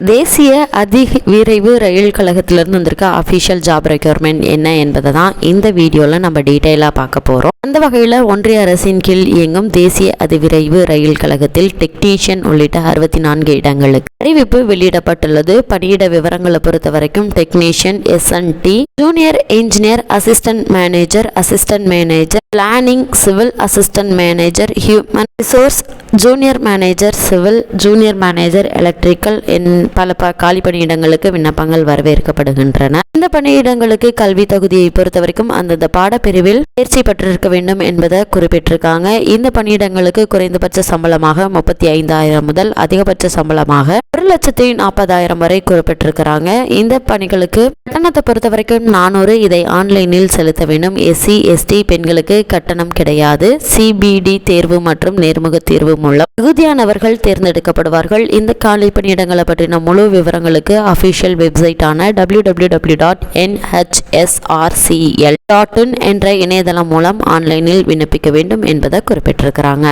தேசிய அதிக விரைவு ரயில் கழகத்திலிருந்து வந்திருக்க அஃபிஷியல் ஜாப் ரெக்யூர்மெண்ட் என்ன என்பதை தான் இந்த வீடியோவில் நம்ம டீட்டெயிலாக பார்க்க போகிறோம் அந்த வகையில் ஒன்றிய அரசின் கீழ் இயங்கும் தேசிய அதிவிரைவு ரயில் கழகத்தில் டெக்னீஷியன் உள்ளிட்ட அறுபத்தி நான்கு இடங்களுக்கு அறிவிப்பு வெளியிடப்பட்டுள்ளது. பணியிட விவரங்களை பொறுத்த வரைக்கும் technician SNT junior engineer assistant manager assistant manager planning civil assistant manager human resource junior manager civil junior manager electrical என் பல ப காலி பணியிடங்களுக்கு விண்ணப்பங்கள் வரவேற்கப்படுகின்றன. இந்த பணியிடங்களுக்கு கல்வி தகுதியை பொறுத்த வரைக்கும் அந்தந்த பாடப்பிரிவில் தேர்ச்சி பெற்றிருக்க வேண்டும் என்பதை குறிப்பிட்டிருக்காங்க. இந்த பணியிடங்களுக்கு குறைந்தபட்ச சம்பளமாக முப்பத்தி ஐந்தாயிரம் முதல் அதிகபட்ச சம்பளமாக ஒரு லட்சத்தி நாற்பதாயிரம் வரை குறிப்பிட்டிருக்கிறாங்க. இந்த பணிகளுக்கு கட்டணத்தை பொறுத்த வரைக்கும் நானூறு. இதை ஆன்லைனில் செலுத்த வேண்டும். எஸ்சி எஸ்டி பெண்களுக்கு கட்டணம் கிடையாது. சிபிடி தேர்வு மற்றும் நேர்முக தேர்வு மூலம் தகுதியானவர்கள் தேர்ந்தெடுக்கப்படுவார்கள். இந்த காலி பணியிடங்களை பற்றின முழு விவரங்களுக்கு official வெப்சைட்டான W W W dot NHSRCL dot in என்ற இணையதளம் மூலம் ஆன்லைனில் விண்ணப்பிக்க வேண்டும் என்பதை குறிப்பிட்டிருக்கிறாங்க.